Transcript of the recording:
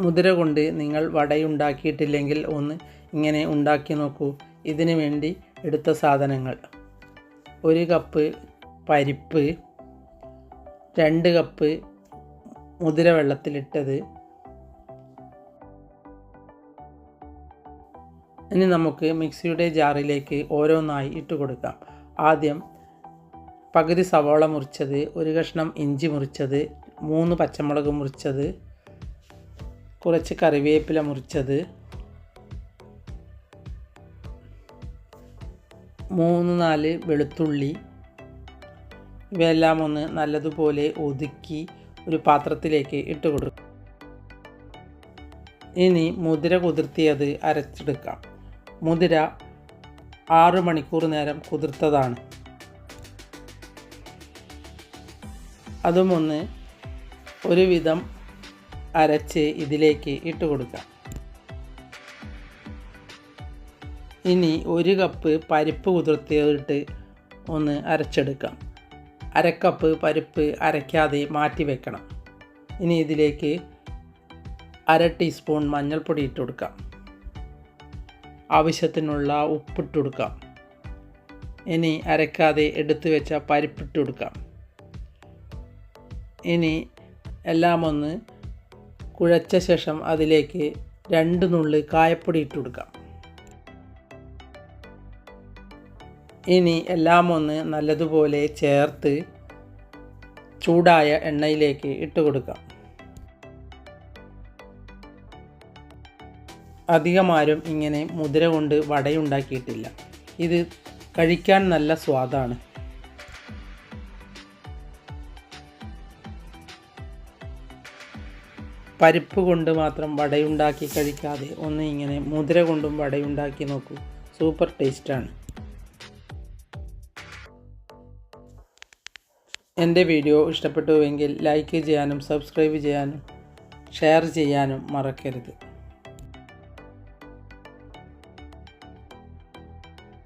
മുതിര കൊണ്ട് നിങ്ങൾ വടയുണ്ടാക്കിയിട്ടില്ലെങ്കിൽ ഒന്ന് ഇങ്ങനെ ഉണ്ടാക്കി നോക്കൂ. ഇതിന് വേണ്ടി എടുത്ത സാധനങ്ങൾ. ഒരു കപ്പ് പരിപ്പ് രണ്ട് കപ്പ് മുതിര വെള്ളത്തിലിട്ടത്. ഇനി നമുക്ക് മിക്സിയുടെ ജാറിലേക്ക് ഓരോന്നായി ഇട്ട് കൊടുക്കാം. ആദ്യം പകുതി സവാള മുറിച്ചത് ഒരു കഷ്ണം ഇഞ്ചി മുറിച്ചത് മൂന്ന് പച്ചമുളക് മുറിച്ചത് കുറച്ച് കറിവേപ്പില മുറിച്ചത്. മൂന്ന് നാല് വെളുത്തുള്ളി. ഇവയെല്ലാം ഒന്ന് നല്ലതുപോലെ ഒതുക്കി ഒരു പാത്രത്തിലേക്ക് ഇട്ട് കൊടുക്കും. ഇനി മുതിര കുതിർത്തിയത് അരച്ചെടുക്കാം. മുതിര ആറ് മണിക്കൂർ നേരം കുതിർത്തതാണ്. അതുമൊന്ന് ഒരുവിധം അരച്ച് ഇതിലേക്ക് ഇട്ട് കൊടുക്കാം. ഇനി ഒരു കപ്പ് പരിപ്പ് കുതിർത്തിട്ട് ഒന്ന് അരച്ചെടുക്കാം. അരക്കപ്പ് പരിപ്പ് അരയ്ക്കാതെ മാറ്റി വെക്കണം. ഇനി ഇതിലേക്ക് അര ടീസ്പൂൺ മഞ്ഞൾപ്പൊടി ഇട്ട് കൊടുക്കാം. ആവശ്യത്തിനുള്ള ഉപ്പിട്ട് കൊടുക്കാം. ഇനി അരക്കാതെ എടുത്തു വെച്ച പരിപ്പിട്ട് കൊടുക്കാം. ഇനി എല്ലാം ഒന്ന് കുഴച്ച ശേഷം അതിലേക്ക് രണ്ട് നുള്ളി കായപ്പൊടി ഇട്ട് കൊടുക്കാം. ഇനി എല്ലാം ഒന്ന് നല്ലതുപോലെ ചേർത്ത് ചൂടായ എണ്ണയിലേക്ക് ഇട്ട് കൊടുക്കാം. അധികമാരും ഇങ്ങനെ മുതിര കൊണ്ട് വടയുണ്ടാക്കിയിട്ടില്ല. ഇത് കഴിക്കാൻ നല്ല സ്വാദാണ്. പരിപ്പ് കൊണ്ട് മാത്രം വടയുണ്ടാക്കി കഴിക്കാതെ ഒന്ന് ഇങ്ങനെ മുതിര കൊണ്ടും വടയുണ്ടാക്കി നോക്കൂ. സൂപ്പർ ടേസ്റ്റാണ്. എന്റെ വീഡിയോ ഇഷ്ടപ്പെട്ടുവെങ്കിൽ ലൈക്ക് ചെയ്യാനും സബ്സ്ക്രൈബ് ചെയ്യാനും ഷെയർ ചെയ്യാനും മറക്കരുത്.